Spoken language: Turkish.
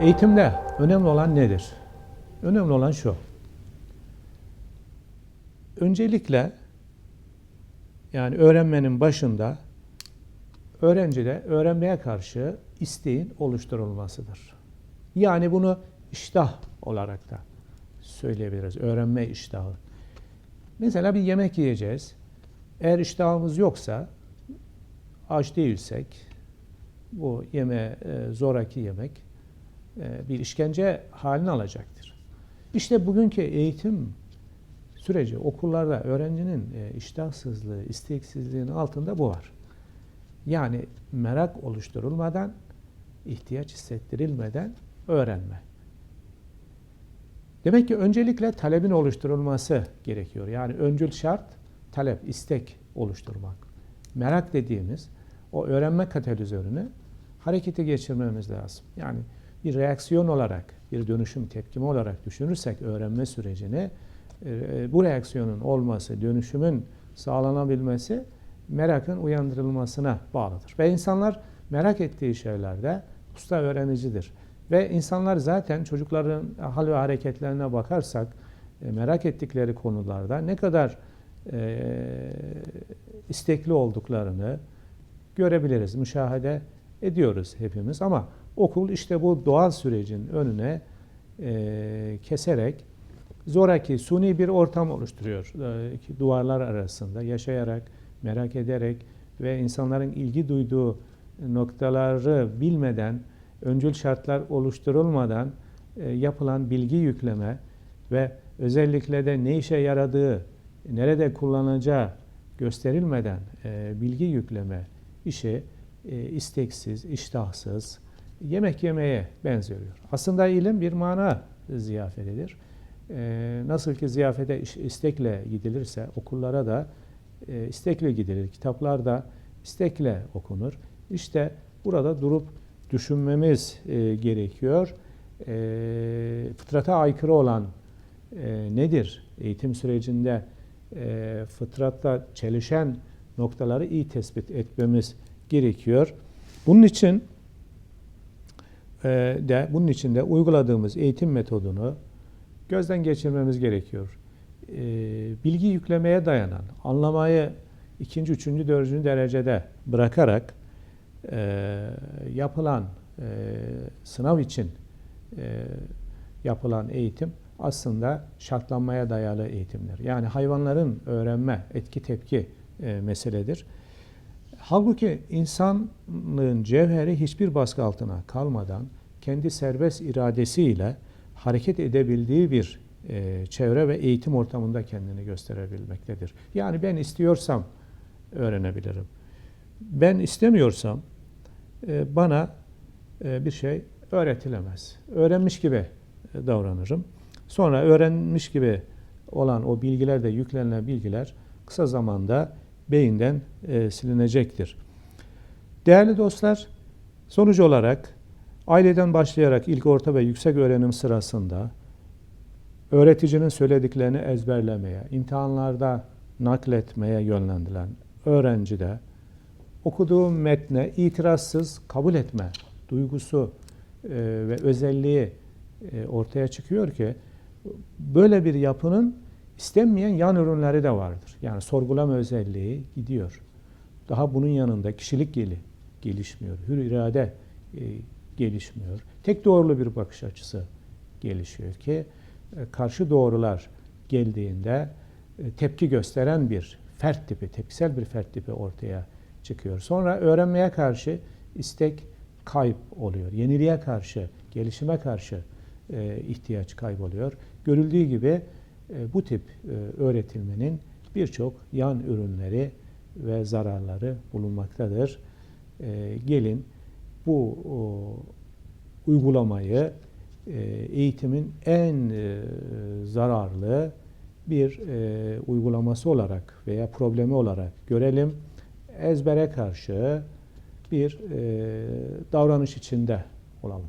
Eğitimde önemli olan nedir? Önemli olan şu. Öncelikle yani öğrenmenin başında öğrencide öğrenmeye karşı isteğin oluşturulmasıdır. Yani bunu iştah olarak da söyleyebiliriz. Öğrenme iştahı. Mesela bir yemek yiyeceğiz. Eğer iştahımız yoksa, aç değilsek, bu yeme e, zoraki yemek bir işkence halini alacaktır. İşte bugünkü eğitim süreci okullarda öğrencinin e, iştahsızlığı, isteksizliğinin altında bu var. Yani merak oluşturulmadan, ihtiyaç hissettirilmeden öğrenme. Demek ki öncelikle talebin oluşturulması gerekiyor. Yani öncül şart talep, istek oluşturmak. Merak dediğimiz o öğrenme katalizörünü harekete geçirmemiz lazım. Yani bir reaksiyon olarak, bir dönüşüm tepkimi olarak düşünürsek öğrenme sürecini e, bu reaksiyonun olması, dönüşümün sağlanabilmesi merakın uyandırılmasına bağlıdır. Ve insanlar merak ettiği şeylerde usta öğrenicidir. Ve insanlar zaten çocukların hal ve hareketlerine bakarsak e, merak ettikleri konularda ne kadar e, istekli olduklarını görebiliriz, müşahede ediyoruz hepimiz. Ama okul işte bu doğal sürecin önüne e, keserek zoraki, suni bir ortam oluşturuyor. E, duvarlar arasında yaşayarak, merak ederek ve insanların ilgi duyduğu noktaları bilmeden, öncül şartlar oluşturulmadan e, yapılan bilgi yükleme ve özellikle de ne işe yaradığı, nerede kullanacağı gösterilmeden e, bilgi yükleme işi e, isteksiz, iştahsız, yemek yemeye benziyor. Aslında ilim bir mana ziyafetidir. E, nasıl ki ziyafete istekle gidilirse okullara da e, istekle gidilir. Kitaplar da istekle okunur. İşte burada durup düşünmemiz e, gerekiyor. E, fıtrata aykırı olan nedir? Eğitim sürecinde e, fıtratta çelişen noktaları iyi tespit etmemiz gerekiyor. Bunun için de bunun için de uyguladığımız eğitim metodunu gözden geçirmemiz gerekiyor. E, bilgi yüklemeye dayanan, anlamayı ikinci, üçüncü, dördüncü derecede bırakarak e, yapılan e, sınav için e, yapılan eğitim aslında şartlanmaya dayalı eğitimler. Yani hayvanların öğrenme, etki tepki meseledir. Halbuki insanlığın cevheri hiçbir baskı altına kalmadan kendi serbest iradesiyle hareket edebildiği bir e, çevre ve eğitim ortamında kendini gösterebilmektedir. Yani ben istiyorsam öğrenebilirim. Ben istemiyorsam e, bana e, bir şey öğretilemez. Öğrenmiş gibi e, davranırım. Sonra öğrenmiş gibi olan o bilgiler de yüklenilen bilgiler kısa zamanda beyinden e, silinecektir. Değerli dostlar, sonuç olarak aileden başlayarak ilk orta ve yüksek öğrenim sırasında öğreticinin söylediklerini ezberlemeye, imtihanlarda nakletmeye yönlendirilen öğrencide okuduğu metne itirazsız kabul etme duygusu e, ve özelliği e, ortaya çıkıyor ki böyle bir yapının istenmeyen yan ürünleri de vardır. Yani sorgulama özelliği gidiyor. Daha bunun yanında kişilik geli gelişmiyor. Hür irade e, gelişmiyor. Tek doğrulu bir bakış açısı gelişiyor ki e, karşı doğrular geldiğinde e, tepki gösteren bir fert tipi, tepkisel bir fert tipi ortaya çıkıyor. Sonra öğrenmeye karşı istek kayıp oluyor. Yeniliğe karşı, gelişime karşı e, ihtiyaç kayboluyor. Görüldüğü gibi bu tip e, öğretilmenin birçok yan ürünleri ve zararları bulunmaktadır. E, gelin bu uygulamayı e, eğitimin en e, zararlı bir e, uygulaması olarak veya problemi olarak görelim. Ezbere karşı bir e, davranış içinde olalım.